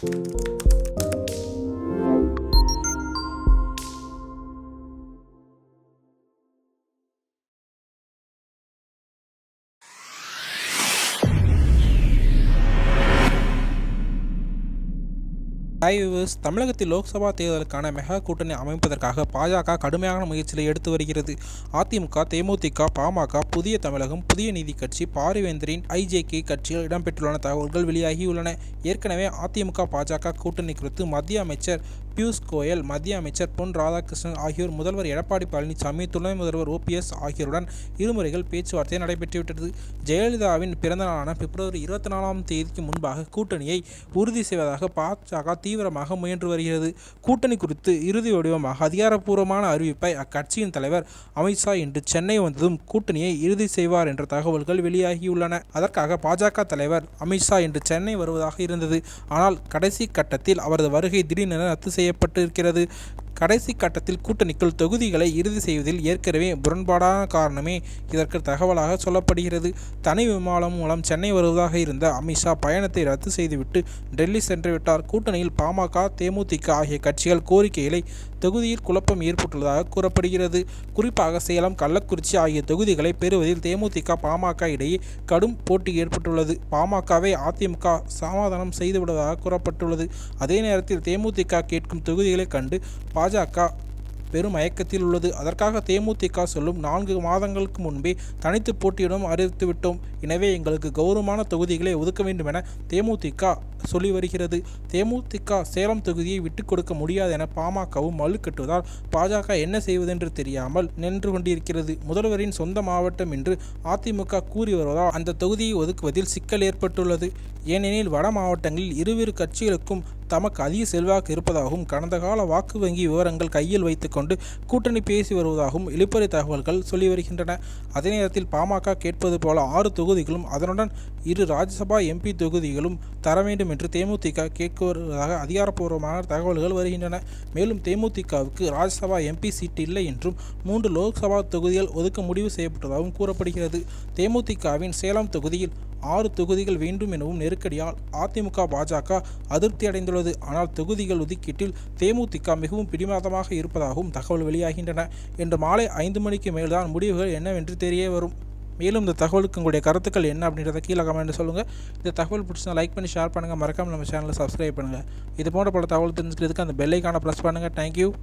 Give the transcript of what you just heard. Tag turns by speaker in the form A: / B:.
A: Música viewers தமிழகத்தில் லோக்சபா தேர்தலுக்கான mega கூட்டணி அமைப்பதற்காக பாஜக கடுமையான முயற்சிகளை எடுத்து வருகிறது. அதிமுக தேமுதிக பாமக புதிய தமிழகம் புதிய நீதி கட்சி பாரிவேந்தரின் ஐஜேகே கட்சியில் இடம்பெற்றுள்ள தகவல்கள் வெளியாகியுள்ளன. ஏற்கனவே அதிமுக பாஜக கூட்டணி குறித்து மத்திய அமைச்சர் பியூஷ் கோயல் மத்திய அமைச்சர் பொன் ராதாகிருஷ்ணன் ஆகியோர் முதல்வர் எடப்பாடி பழனிசாமி துணை முதல்வர் ஓபிஎஸ் ஆகியோருடன் இருமுறைகள் பேச்சுவார்த்தை நடைபெற்றுவிட்டது. ஜெயலலிதாவின் பிறந்த நாளான பிப்ரவரி இருபத்தி நாலாம் தேதிக்கு முன்பாக கூட்டணியை உறுதி செய்வதாக பாஜக தீவிரமாக முயன்று வருகிறது. கூட்டணி குறித்து இறுதி வடிவமாக அதிகாரப்பூர்வமான அறிவிப்பை அக்கட்சியின் தலைவர் அமித்ஷா இன்று சென்னை வந்ததும் கூட்டணியை இறுதி செய்வார் என்ற தகவல்கள் வெளியாகியுள்ளன. அதற்காக பாஜக தலைவர் அமித்ஷா இன்று சென்னை வருவதாக இருந்தது. ஆனால் கடைசி கட்டத்தில் அவரது வருகை திடீரென ரத்து செய்யப்பட்டிருக்கிறது. கடைசி கட்டத்தில் கூட்டணிக்குள் தொகுதிகளை இறுதி செய்வதில் ஏற்கனவே முரண்பாடான காரணமே இதற்கு தகவலாக சொல்லப்படுகிறது. தனி விமானம் மூலம் சென்னை வருவதாக இருந்த அமித்ஷா பயணத்தை ரத்து செய்துவிட்டு டெல்லி சென்றுவிட்டார். கூட்டணியில் பாமக தேமுதிக ஆகிய கட்சிகள் கோரிக்கைகளை தொகுதியில் குழப்பம் ஏற்பட்டுள்ளதாக கூறப்படுகிறது. குறிப்பாக சேலம் கள்ளக்குறிச்சி ஆகிய தொகுதிகளை பெறுவதில் தேமுதிக பாமக இடையே கடும் போட்டி ஏற்பட்டுள்ளது. பாமகவை அதிமுக சமாதானம் செய்துவிடுவதாக கூறப்பட்டுள்ளது. அதே நேரத்தில் தேமுதிக கேட்கும் தொகுதிகளை கண்டு பாஜக பெரும் மயக்கத்தில் உள்ளது. அதற்காக தேமுதிக சொல்லும் நான்கு மாதங்களுக்கு முன்பே தனித்து போட்டியிடம் அறிவித்துவிட்டோம். எனவே எங்களுக்கு கௌரவமான தொகுதிகளை ஒதுக்க வேண்டும் என தேமுதிக சொல்லி வருகிறது. தேமுதிக சேலம் தொகுதியை விட்டுக் கொடுக்க முடியாது என பாமகவும் மல்லுக்கட்டுவதால் பாஜக என்ன செய்வதென்று தெரியாமல் நின்று கொண்டிருக்கிறது. முதல்வரின் சொந்த மாவட்டம் என்று அதிமுக கூறி வருவதால் அந்த தொகுதியை ஒதுக்குவதில் சிக்கல் ஏற்பட்டுள்ளது. ஏனெனில் வட மாவட்டங்களில் இருவேறு கட்சிகளுக்கும் தமக்கு அதிக செல்வாக்கு இருப்பதாகவும் கடந்த கால வாக்கு வங்கி விவரங்கள் கையில் வைத்துக்கொண்டு கூட்டணி பேசி வருவதாகவும் இழுப்பறை தகவல்கள் சொல்லி வருகின்றன. அதே நேரத்தில் பாமக கேட்பது போல ஆறு தொகுதிகளும் அதனுடன் இரு ராஜ்யசபா எம்பி தொகுதிகளும் தர வேண்டும் என்று தேமுதிக கேட்க வருவதாக அதிகாரப்பூர்வமான தகவல்கள் வருகின்றன. மேலும் தேமுதிகவுக்கு ராஜ்யசபா எம்பி சீட் இல்லை என்றும் மூன்று லோக்சபா தொகுதிகள் ஒதுக்க முடிவு செய்யப்பட்டதாகவும் கூறப்படுகிறது. தேமுதிகவின் சேலம் தொகுதியில் ஆறு தொகுதிகள் வேண்டும் எனவும் நெருக்கடியால் அதிமுக பாஜக அதிருப்தி அடைந்துள்ளது. ஆனால் தொகுதிகள் ஒதுக்கீட்டில் தேமுதிக மிகவும் பிடிவாதமாக இருப்பதாகவும் தகவல் வெளியாகின்றன. இன்று மாலை ஐந்து மணிக்கு மேல்தான் முடிவுகள் என்னவென்று தெரிய வரும். மேலும் இந்த தகவலுக்கு உங்களுடைய கருத்துக்கள் என்ன அப்படின்றத கீழே கமெண்ட் சொல்லுங்கள் இந்த தகவல் பிடிச்சா லைக் பண்ணி ஷேர் பண்ணுங்கள் மறக்காமல் நம்ம சேனலை சப்ஸ்கிரைப் பண்ணுங்கள் இது போன்ற பல தகவல் தெரிஞ்சுக்கிறதுக்கு அந்த பெல்லைக்கான ப்ரெஸ் பண்ணுங்கள் தேங்க்யூ